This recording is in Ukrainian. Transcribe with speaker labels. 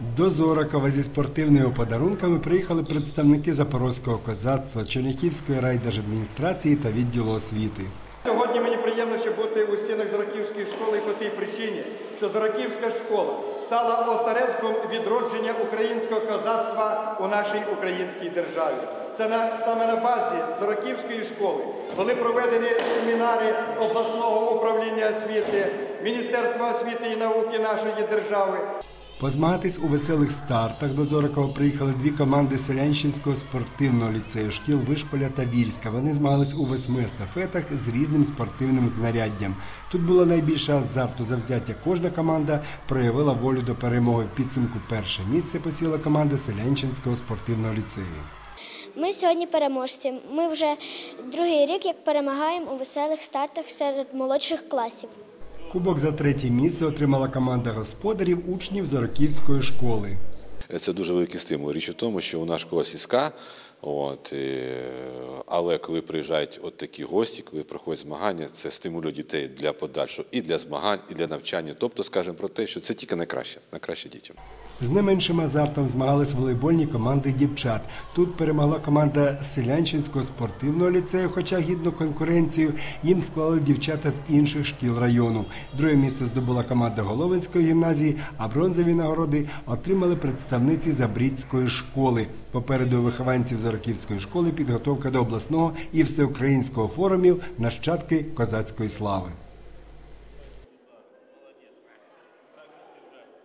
Speaker 1: До Зоракова зі спортивними подарунками приїхали представники запорозького козацтва, Черняхівської райдержадміністрації та відділу освіти.
Speaker 2: Сьогодні мені приємно ще бути у стінах Зораківської школи по тій причині, що Зораківська школа стала осередком відродження українського козацтва у нашій українській державі. Це на, саме на базі Зораківської школи були проведені семінари обласного управління освіти, Міністерства освіти і науки нашої держави,
Speaker 1: Позмагатись у веселих стартах до Зоракова приїхали дві команди Селянщинського спортивного ліцею шкіл Вишполя та Вільська. Вони змагались у восьми естафетах з різним спортивним знаряддям. Тут було найбільше азарту завзяття. Кожна команда проявила волю до перемоги. Підсумку перше місце посіла команда Селянщинського спортивного ліцею.
Speaker 3: Ми сьогодні переможці. Ми вже другий рік як перемагаємо у веселих стартах серед молодших класів.
Speaker 1: Кубок за третє місце отримала команда господарів учнів Зороківської школи.
Speaker 4: Це дуже великий стимул. Річ у тому, що у нас школа сільська, от, але коли приїжджають от такі гості, коли проходять змагання, це стимулює дітей для подальшого і для змагань, і для навчання. Тобто, скажемо про те, що це тільки найкраще, найкраще дітям.
Speaker 1: З не меншим азартом змагались волейбольні команди дівчат. Тут перемогла команда Селянчинського спортивного ліцею, хоча гідну конкуренцію їм склали дівчата з інших шкіл району. Друге місце здобула команда Головинської гімназії, а бронзові нагороди отримали представниці Забрідської школи. Попереду вихованців Зороківської школи підготовка до обласного і всеукраїнського форумів нащадки козацької слави.